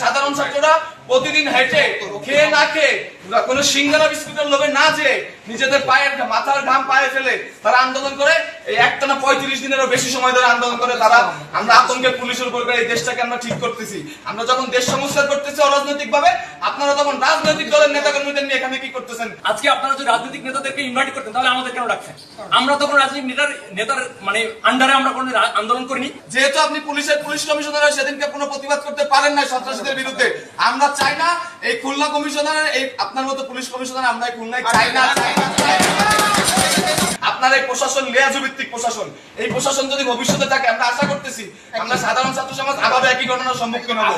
사다 সাধারণ ছাত্ররা প্রতিদিন হেঁটে খেয়ে না খেয়ে কোনো সিঙ্গারা বিস্কুটের লোভে না যে নিজেদের পায়ের মাথার ঘাম পায়ে ফেলে তারা আন্দোলন করে। এই একটানা পঁয়ত্রিশ দিনেরও বেশি সময় ধরে আন্দোলন করে তারা। আমরা আতঙ্কে পুলিশের উপর এই দেশটাকে আমরা ঠিক করতেছি। আমরা যখন দেশ সংস্কার করতেছি অরাজনৈতিক ভাবে আপনারা তখন রাজনৈতিক দলের নেতা কর্মীদের নিয়ে এখানে কি করতেছেন? আজকে আপনারা যদি রাজনৈতিক নেতাদেরকে ইনভাইট করতেন তাহলে আমাদের কেন রাখছেন? আমরা তো কোনো রাজনৈতিক নেতার নেতার মানে আন্ডারে আমরা কোনো আন্দোলন করিনি। যেহেতু আপনি পুলিশের পুলিশ কমিশনার সেদিনকে কোনো প্রতিবাদ করতে পারেন না সন্ত্রাসীদের বিরুদ্ধে আমরা চাই না এই খুলনা কমিশনার এই আপনার মতো পুলিশ কমিশনার আমরা এই খুলনায় চাই না। আপনার এই প্রশাসন লেয়াজু ভিত্তিক প্রশাসন এই প্রশাসন যদি ভবিষ্যতে থাকে আমরা আশা করতেছি আমরা সাধারণ ছাত্র সমাজ আবার একই ঘটনার সম্মুখীন হব।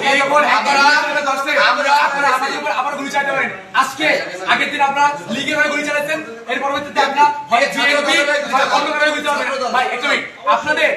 আবার গুলি চালাতে পারেন। আজকে আগের দিন আপনারা লীগের হয়ে গুলি চালাচ্ছেন এর পরবর্তীতে আপনারা হয় বিএনপি হয় অন্য ভাই এক মিনিট। আপনাদের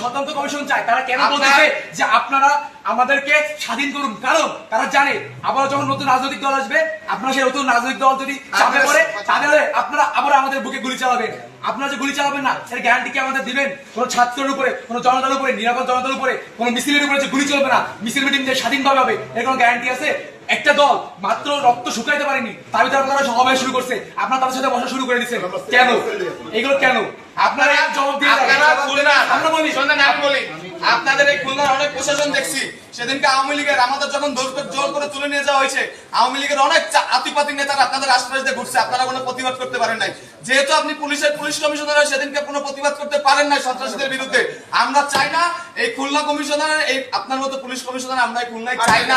স্বতন্ত্র কমিশন চায়? তারা কেন বলতেছে যে আপনারা আমাদেরকে স্বাধীন করুন? কারণ তারা জানে আবার যখন নতুন রাজনৈতিক দল আসবে আপনারা সেই নতুন রাজনৈতিক দল যদি চাপে পড়ে তাহলে আপনারা আবার আমাদের বুকে গুলি চালাবেন। আপনারা যে গুলি চালাবেন না এর গ্যারান্টি কি আমাদের দিবেন? কোন ছাত্রের উপরে কোন জনতার উপরে নিরাপদ জনতার উপরে কোন মিছিলের উপরে যে গুলি চলবে না মিছিল মিটিং যে স্বাধীনভাবে হবে এর কোনো গ্যারান্টি আছে? একটা দল মাত্র রক্ত শুকাইতে পারেনি তার ভিতরে আপনারা সমাবেশ শুরু করছে। আপনারা তাদের সাথে বসা শুরু করে দিচ্ছেন। কেন? এগুলো কেন? আপনারা আমরা বলি। শোনেন আমি বলি। আপনাদের এই খুলনার অনেক প্রশাসন দেখছি। সেদিনকে আওয়ামী লীগের আমাদের যখন জোর করে- তুলে নিয়ে যাওয়া হয়েছে আওয়ামী লীগের অনেক আতিপাতি নেতারা আপনাদের আশপাশ দিয়ে ঘুরছে। আপনারা কোনো প্রতিবাদ করতে পারেন নাই। যেহেতু আপনি পুলিশের পুলিশ কমিশনার সেদিনকে কোনো প্রতিবাদ করতে পারেন নাই সন্ত্রাসীদের বিরুদ্ধে আমরা চাই না এই খুলনা কমিশনার এই আপনার মতো পুলিশ কমিশনার আমরা এই খুলনায় চাই না,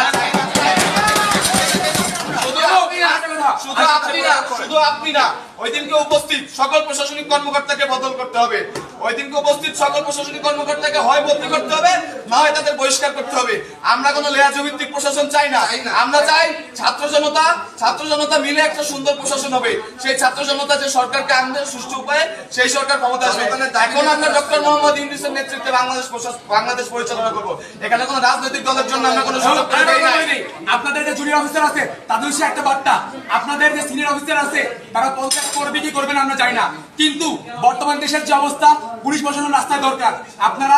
শুধু আপনি না শুধু আপনি না। ওই দিনকে উপস্থিত সকল প্রশাসনিক কর্মকর্তাকে বদল করতে হবে। ওই দিনকে উপস্থিত সকল প্রশাসনিক কর্মকর্তাকে হয় বদলি করতে হবে না হয় তাদের বহিষ্কার করতে হবে। আমরা কোনো লেয়াজ ভিত্তিক প্রশাসন চাই না। আমরা চাই ছাত্র জনতা ছাত্র জনতা মিলে একটা সুন্দর প্রশাসন হবে। সেই ছাত্র জনতা যে সরকারকে আনবে সুষ্ঠু উপায়ে সেই সরকার ক্ষমতা আসবে। এখন আমরা ডক্টর মোহাম্মদ ইউনুসের নেতৃত্বে বাংলাদেশ বাংলাদেশ পরিচালনা করব। এখানে কোনো রাজনৈতিক দলের জন্য আমরা কোনো সুযোগ করে দেই না আপনাদের যে জুনিয়র অফিসার আছে তাদের সে একটা বার্তা। আপনাদের যে সিনিয়র অফিসার আছে তারা পদত্যাগ করবে কি করবে না আমরা জানি না। কিন্তু বর্তমান দেশের যে অবস্থা পুলিশ প্রশাসন রাস্তায় দরকার। আপনারা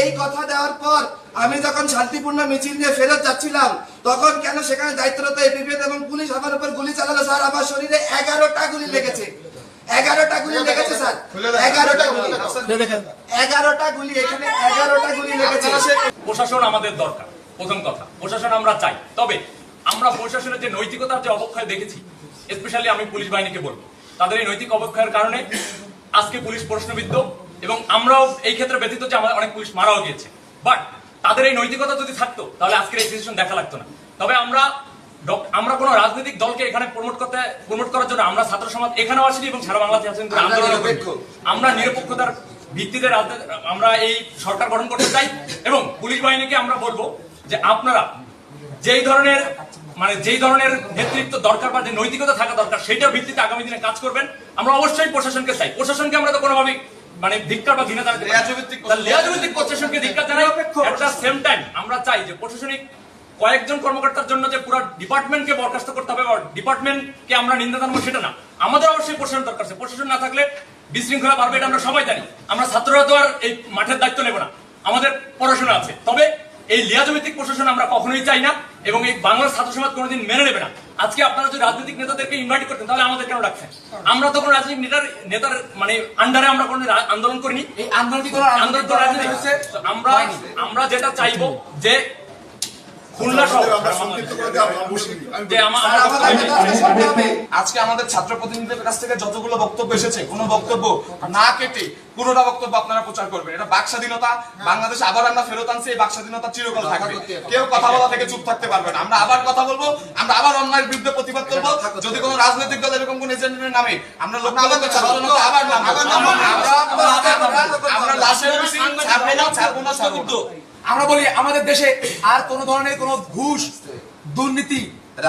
এই কথা দেওয়ার পর আমি যখন শান্তিপূর্ণ মিছিল নিয়ে ফেরত যাচ্ছিলাম তখন কেন সেখানে দায়িত্বরত এপিপিএস এবং পুলিশ আমার উপর গুলি চালালো? স্যার আমার শরীরে এগারোটা গুলি লেগেছে। এগারোটা গুলি লেগেছে স্যার। এগারোটা গুলি। এগারোটা গুলি এখানে এগারোটা গুলি লেগেছে। প্রশাসন আমাদের দরকার প্রথম কথা। প্রশাসন আমরা চাই। তবে আমরা প্রশাসনের যে নৈতিকতার যে অবক্ষয় দেখেছি স্পেশালি আমি পুলিশ বাহিনীকে বলব তাদের এই নৈতিক অবক্ষয়ের কারণে আজকে পুলিশ প্রশ্নবিদ্ধ এবং আমরাও এই ক্ষেত্রে ব্যতীত যে আমাদের অনেক পুলিশ মারাও গিয়েছে। বাট তাদের এই নৈতিকতা যদি থাকতো তাহলে আজকের এই সিচুয়েশন দেখা লাগতো না। তবে আমরা আমরা কোনো রাজনৈতিক দলকে এখানে প্রমোট করতে প্রমোট করার জন্য আমরা ছাত্র সমাজ এখানেও আসিনি এবং সারা বাংলাদেশে আছেন। আমরা নিরপেক্ষতার ভিত্তিতে আমরা এই সরকার গঠন করতে চাই এবং পুলিশ বাহিনীকে আমরা বলব যে আপনারা যেই ধরনের মানে যেই ধরনের নেতৃত্ব দরকার বা যে নৈতিকতা থাকা দরকার সেটার ভিত্তিতে আগামী দিনে কাজ করবেন। আমরা অবশ্যই প্রশাসনকে চাই। প্রশাসনকে আমরা তো কোনোভাবেই মানে ধিক্কার বা ঘৃণা জানাতে লেয়াজভিত্তিক লেয়াজভিত্তিক প্রশাসনকে ধিক্কার জানাই। এট দ্য সেম টাইম আমরা চাই যে প্রশাসনিক কয়েকজন কর্মকর্তার জন্য যে পুরো ডিপার্টমেন্টকে বরখাস্ত করতে হবে বা ডিপার্টমেন্টকে আমরা নিন্দা জানাব সেটা না। আমাদের অবশ্যই প্রশাসন দরকার আছে। প্রশাসন না থাকলে বিশৃঙ্খলা বাড়বে এটা আমরা সবাই জানি। আমরা ছাত্ররা তো আর এই মাঠের দায়িত্ব নেব না। আমাদের পড়াশোনা আছে। তবে এই লিয়াজভিত্তিক প্রশাসন আমরা কখনোই চাই না। এবং এই বাংলার ছাত্র সমাজ কোনোদিন মেনে নেবে না। আজকে আপনারা যদি রাজনৈতিক নেতাদেরকে ইনভাইট করতেন তাহলে আমাদের কেন রাখছেন? আমরা তো কোনো রাজনৈতিক নেতার নেতার মানে আন্ডারে আমরা কোনো আন্দোলন করিনি। এই আন্দোলন হচ্ছে আমরা আমরা যেটা চাইব যে আজকে আমাদের ছাত্র প্রতিনিধিদের কাছ থেকে যতগুলো বক্তব্য এসেছে কোনো বক্তব্য না কেটে পুরোটা বক্তব্য আপনারা প্রচার করবেন এটা বাক স্বাধীনতা বাংলাদেশে আবার আমরা ফেরত আনছি এই বাক স্বাধীনতা চিরকাল থাকবে কেউ কথা বলা থেকে চুপ থাকতে পারবে না আমরা আবার কথা বলব আমরা আবার অন্যায়ের বিরুদ্ধে প্রতিবাদ করব যদি কোনো রাজনৈতিক দল এরকম কোন এজেন্টের নামে আমরা লোক আবার আমরা লাশের ছাড়বো না ছাড়বো না। আমরা বলি আমাদের দেশে আর কোন ধরনের কোন ঘুষ দুর্নীতি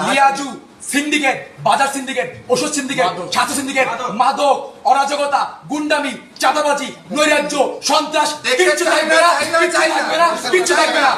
লিয়াজু সিন্ডিকেট বাজার সিন্ডিকেট ওষুধ সিন্ডিকেট ছাত্র সিন্ডিকেট মাদক। অরাজকতা গুন্ডামি চাঁদাবাজি নৈরাজ্য সন্ত্রাস কিচ্ছু থাকবে না, কিচ্ছু থাকবে না কিচ্ছু থাকবে না।